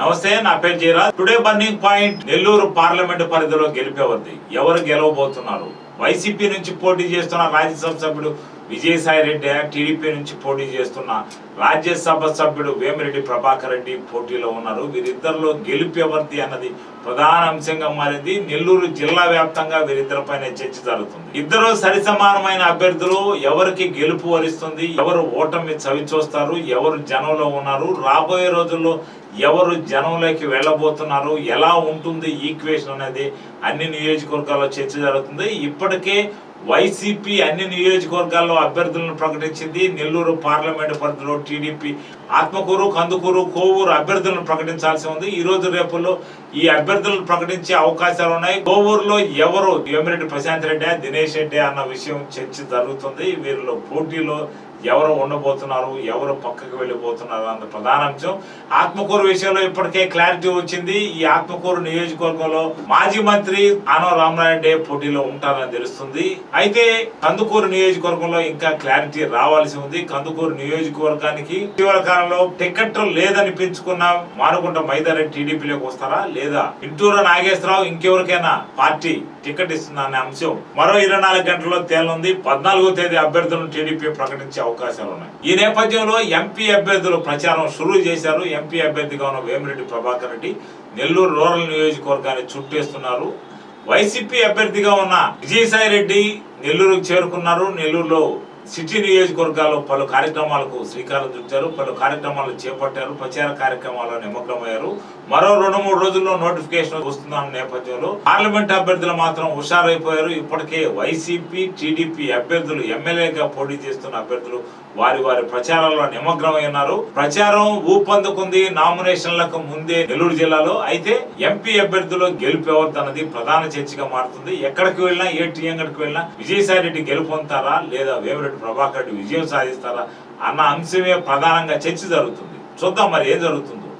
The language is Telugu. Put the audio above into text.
నమస్తే నా పేరు Jayaraj. Today burning point Nellore parliament పరిధిలో గెలిపేవద్ది ఎవరు గెలవబోతున్నారు? వైసీపీ నుంచి పోటీ చేస్తున్న రాజ్యసభ సభ్యుడు విజయసాయి రెడ్డి టీడీపీ నుంచి పోటీ చేస్తున్న రాజ్యసభ సభ్యుడు వేమిరెడ్డి ప్రభాకర్ రెడ్డి పోటీలో ఉన్నారు. వీరిద్దరిలో గెలుపు ఎవరిది అన్నది ప్రధాన అంశంగా మారింది. నెల్లూరు జిల్లా వ్యాప్తంగా వీరిద్దరిపైన చర్చ జరుగుతుంది. ఇద్దరు సరిసమానమైన అభ్యర్థులు. ఎవరికి గెలుపు వరిస్తుంది? ఎవరు ఓటమి చవిచూస్తారు ఎవరు జనంలో ఉన్నారు? రాబోయే రోజుల్లో ఎవరు జనంలోకి వెళ్ళబోతున్నారు? ఎలా ఉంటుంది ఈక్వేషన్ అనేది అన్ని నియోజకవర్గాల్లో చర్చ జరుగుతుంది. ఇప్పటికే వైసీపీ అన్ని నియోజకవర్గాల్లో అభ్యర్థులను ప్రకటించింది. నెల్లూరు పార్లమెంటు పరిధిలో టీడీపీ ఆత్మకూరు కందుకూరు కోవూరు అభ్యర్థులను ప్రకటించాల్సి ఉంది. ఈ రోజు రేపుల్లో ఈ అభ్యర్థులను ప్రకటించే అవకాశాలు ఉన్నాయి. కోవూరులో ఎవరు? వేమిరెడ్డి ప్రశాంత్ రెడ్డి దినేష్ రెడ్డి అన్న విషయం చర్చ జరుగుతుంది. వీరిలో పోటీలో ఎవరు ఉండబోతున్నారు ఎవరు పక్కకు వెళ్ళిపోతున్నారు అన్న ప్రధాన అంశం. ఆత్మకూరు విషయంలో ఇప్పటికే క్లారిటీ వచ్చింది. ఈ ఆత్మకూరు నియోజకవర్గంలో మాజీ మంత్రి ఆనవ రామనాయుడే పోటీలో ఉంటారని తెలుస్తుంది. అయితే కందుకూరు నియోజకవర్గంలో ఇంకా క్లారిటీ రావాల్సి ఉంది. కందుకూరు నియోజకవర్గానికి ఇటీవల కాలంలో టికెట్ లేదనిపించుకున్న మానుకుంట మైదారెడ్డి టీడీపీలోకి వస్తారా? లేదా ఇంటూరు నాగేశ్వరరావు ఇంకెవరికైనా పార్టీ టికెట్ ఇస్తుందనే అంశం మరో ఇరవై నాలుగు గంటల్లో తేలనుంది. పద్నాలుగో తేదీ అభ్యర్థులను టీడీపీ ప్రకటించే అవకాశాలు ఉన్నాయి ఈ నేపథ్యంలో ఎంపీ అభ్యర్థులు ప్రచారం షురూ చేశారు. ఎంపీ అభ్యర్థిగా ఉన్న వేమిరెడ్డి ప్రభాకర్ రెడ్డి నెల్లూరు రూరల్ నియోజకవర్గాన్ని చుట్టేస్తున్నారు. వైసీపీ అభ్యర్థిగా ఉన్న విజయసాయి రెడ్డి నెల్లూరుకు చేరుకున్నారు. నెల్లూరులో సిటీ నియోజకవర్గాల్లో పలు కార్యక్రమాలకు శ్రీకారం చుట్టారు. పలు కార్యక్రమాలు చేపట్టారు. ప్రచార కార్యక్రమాల్లో నిమగ్నమయ్యారు. మరో రెండు మూడు రోజుల్లో నోటిఫికేషన్ వస్తుందన్న నేపథ్యంలో పార్లమెంట్ అభ్యర్థులు మాత్రం హుషారైపోయారు. ఇప్పటికే వైసీపీ టీడీపీ అభ్యర్థులు ఎమ్మెల్యేగా పోటీ చేస్తున్న అభ్యర్థులు వారి వారి ప్రచారాల్లో నిమగ్నమై ఉన్నారు. ప్రచారం ఊపందుకుంది. నామినేషన్లకు ముందే నెల్లూరు జిల్లాలో. అయితే ఎంపీ అభ్యర్థులు గెలుపు ప్రధాన చర్చగా మారుతుంది. ఎక్కడికి వెళ్ళినా ఏ టీఎంగడికి వెళ్ళినా విజయసాయి రెడ్డి గెలుపొందుతారా లేదా వేమిరెడ్డి ప్రభాకర్ రెడ్డి విజయం సాధిస్తారా అన్న అంశమే ప్రధానంగా చర్చ జరుగుతుంది. చూద్దాం మరి ఏం జరుగుతుందో.